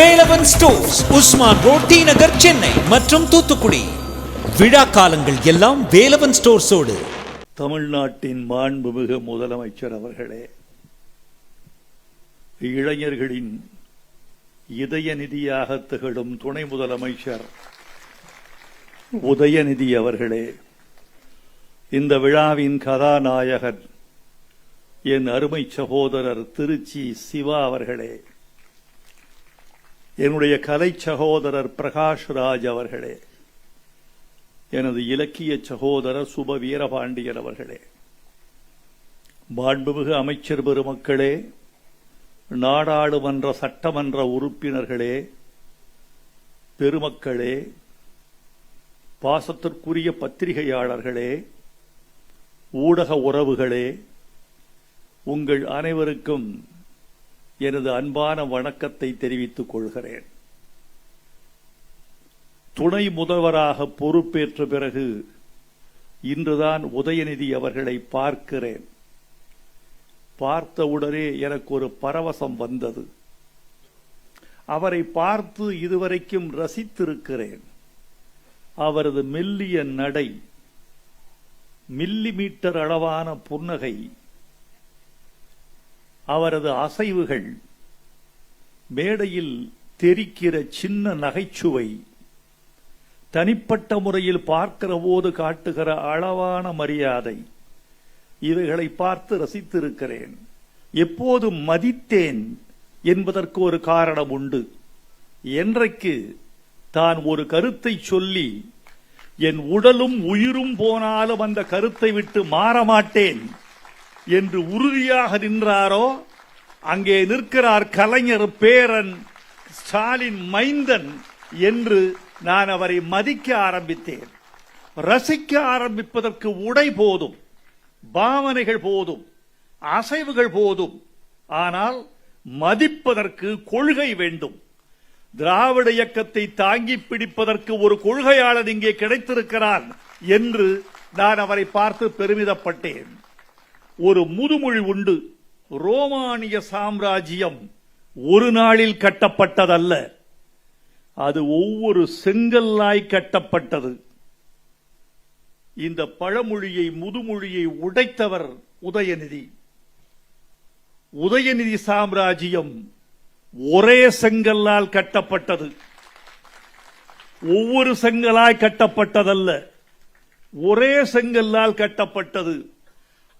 Velavan stores Usman road T Nagar Chennai மற்றும் தூத்துக்குடி. விழா காலங்கள் எல்லாம் வேலவன் ஸ்டோர்ஸோடு. தமிழ்நாட்டின் மாண்புமிகு முதலமைச்சர் அவர்களே இளைஞர்களின் இதய நிதியாக திகழும் துணை முதலமைச்சர் உதயநிதி அவர்களே இந்த விழாவின் கதாநாயகன் என் அருமை சகோதரர் திருச்சி சிவா அவர்களே என்னுடைய கலை சகோதரர் பிரகாஷ் ராஜ் அவர்களே எனது இலக்கிய சகோதரர் சுப வீரபாண்டியன் அவர்களே மாண்புமிகு அமைச்சர் பெருமக்களே நாடாளுமன்ற சட்டமன்ற உறுப்பினர்களே பெருமக்களே பாசத்திற்குரிய பத்திரிகையாளர்களே ஊடக உறவுகளே உங்கள் அனைவருக்கும் எனது அன்பான வணக்கத்தை தெரிவித்துக் கொள்கிறேன். துணை முதல்வராக பொறுப்பேற்ற பிறகு இன்றுதான் உதயநிதி அவர்களை பார்க்கிறேன். பார்த்தவுடனே எனக்கு ஒரு பரவசம் வந்தது. அவரை பார்த்து இதுவரைக்கும் ரசித்திருக்கிறேன். அவரது மெல்லிய நடை மில்லி மீட்டர் அளவான புன்னகை அவரது அசைவுகள் மேடையில் தெரிக்கிற சின்ன நகைச்சுவை தனிப்பட்ட முறையில் பார்க்கிற போது காட்டுகிற அளவான மரியாதை இவைகளை பார்த்து ரசித்திருக்கிறேன். எப்போதும் மதித்தேன் என்பதற்கு ஒரு காரணம் உண்டு. என்றைக்கு தான் ஒரு கருத்தை சொல்லி என் உடலும் உயிரும் போனாலும் அந்த கருத்தை விட்டு மாற மாட்டேன். என்று உறுதியாக நின்றாரோ அங்கே நிற்கிறார் கலைஞர் பேரன் ஸ்டாலின் மைந்தன் என்று நான் அவரை மதிக்க ஆரம்பித்தேன். ரசிக்க ஆரம்பிப்பதற்கு உடை போதும் பாவனைகள் போதும் அசைவுகள் போதும். ஆனால் மதிப்பதற்கு கொள்கை வேண்டும். திராவிட இயக்கத்தை தாங்கி பிடிப்பதற்கு ஒரு கொள்கையாளர் இங்கே கிடைத்திருக்கிறார் என்று நான் அவரை பார்த்து பெருமிதப்பட்டேன். ஒரு முதுமொழி உண்டு. ரோமானிய சாம்ராஜ்யம் ஒரு நாளில் கட்டப்பட்டதல்ல. அது ஒவ்வொரு செங்கல்லாய் கட்டப்பட்டது. இந்த பழமொழியை முதுமொழியை உடைத்தவர் உதயநிதி. உதயநிதி சாம்ராஜ்யம் ஒரே செங்கல்லால் கட்டப்பட்டது. ஒவ்வொரு செங்கலாய் கட்டப்பட்டதல்ல. ஒரே செங்கல்லால் கட்டப்பட்டது.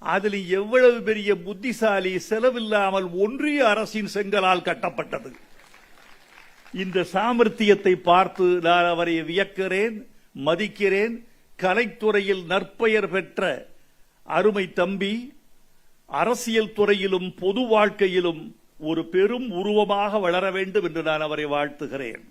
அதில் எவ்வளவு பெரிய புத்திசாலி செலவில்லாமல் ஒன்றிய அரசின் செங்கலால் கட்டப்பட்டது. இந்த சாமர்த்தியத்தை பார்த்து நான் அவரை வியக்கிறேன் மதிக்கிறேன். கலைத்துறையில் நற்பெயர் பெற்ற அருமை தம்பி அரசியல் துறையிலும் பொது வாழ்க்கையிலும் ஒரு பெரும் உருவமாக வளர வேண்டும் என்று நான் அவரை வாழ்த்துகிறேன்.